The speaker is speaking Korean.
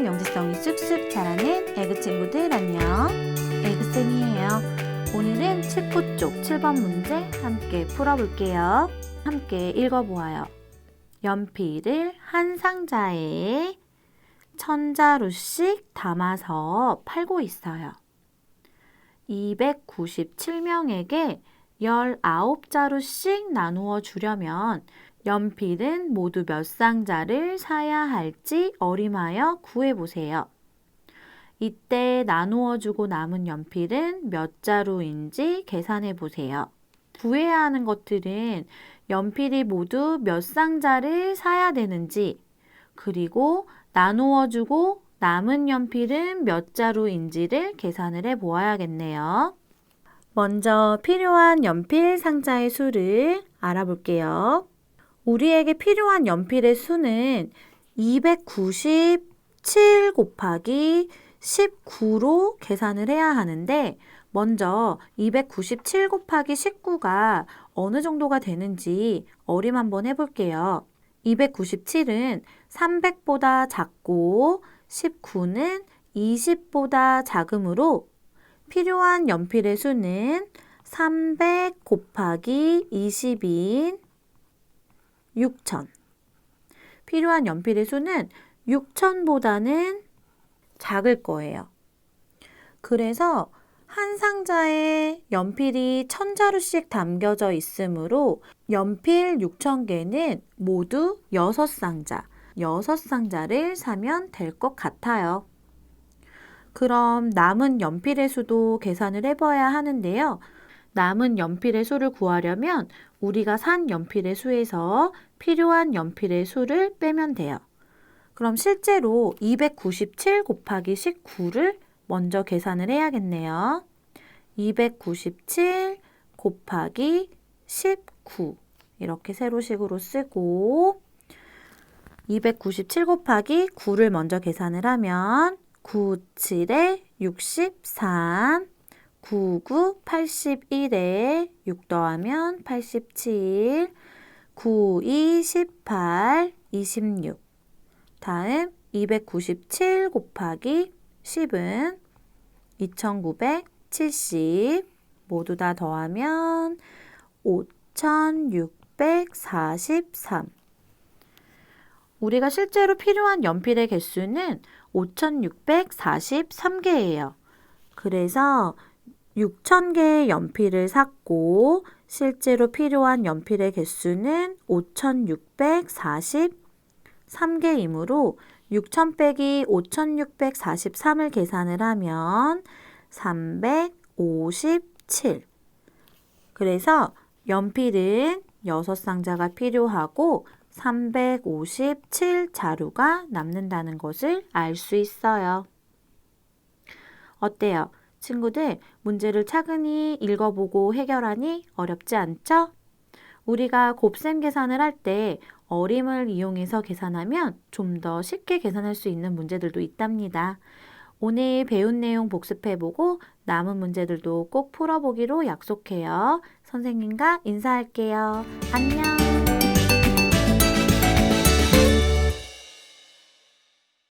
오늘 영재성이 쑥쑥 자라는 에그 친구들 안녕. 에그쌤이에요. 오늘은 책구 쪽 7번 문제 함께 풀어볼게요. 함께 읽어보아요. 연필을 한 상자에 천자루씩 담아서 팔고 있어요. 297명에게 19자루씩 나누어 주려면 연필은 모두 몇 상자를 사야 할지 어림하여 구해보세요. 이때 나누어 주고 남은 연필은 몇 자루인지 계산해 보세요. 구해야 하는 것들은 연필이 모두 몇 상자를 사야 되는지, 그리고 나누어 주고 남은 연필은 몇 자루인지를 계산을 해 보아야겠네요. 먼저 필요한 연필 상자의 수를 알아볼게요. 우리에게 필요한 연필의 수는 297 곱하기 19로 계산을 해야 하는데 먼저 297 곱하기 19가 어느 정도가 되는지 어림 한번 해볼게요. 297은 300보다 작고 19는 20보다 작으므로 필요한 연필의 수는 300 곱하기 20인 6,000. 필요한 연필의 수는 6,000보다는 작을 거예요. 그래서 한 상자에 연필이 1000자루씩 담겨져 있으므로 연필 6,000개는 모두 6상자, 6상자를 사면 될 것 같아요. 그럼 남은 연필의 수도 계산을 해봐야 하는데요. 남은 연필의 수를 구하려면 우리가 산 연필의 수에서 필요한 연필의 수를 빼면 돼요. 그럼 실제로 297 곱하기 19를 먼저 계산을 해야겠네요. 297 곱하기 19 이렇게 세로식으로 쓰고 297 곱하기 9를 먼저 계산을 하면 9, 7에 63 99, 81에 6 더하면 87, 9, 2, 18, 26. 다음 297 곱하기 10은 2970 모두 다 더하면 5643. 우리가 실제로 필요한 연필의 개수는 5643개예요. 그래서 6,000개의 연필을 샀고 실제로 필요한 연필의 개수는 5,643개이므로 6,000 빼기 5,643을 계산을 하면 357. 그래서 연필은 6상자가 필요하고 357 자루가 남는다는 것을 알 수 있어요. 어때요? 친구들, 문제를 차근히 읽어보고 해결하니 어렵지 않죠? 우리가 곱셈 계산을 할 때 어림을 이용해서 계산하면 좀 더 쉽게 계산할 수 있는 문제들도 있답니다. 오늘 배운 내용 복습해보고 남은 문제들도 꼭 풀어보기로 약속해요. 선생님과 인사할게요. 안녕!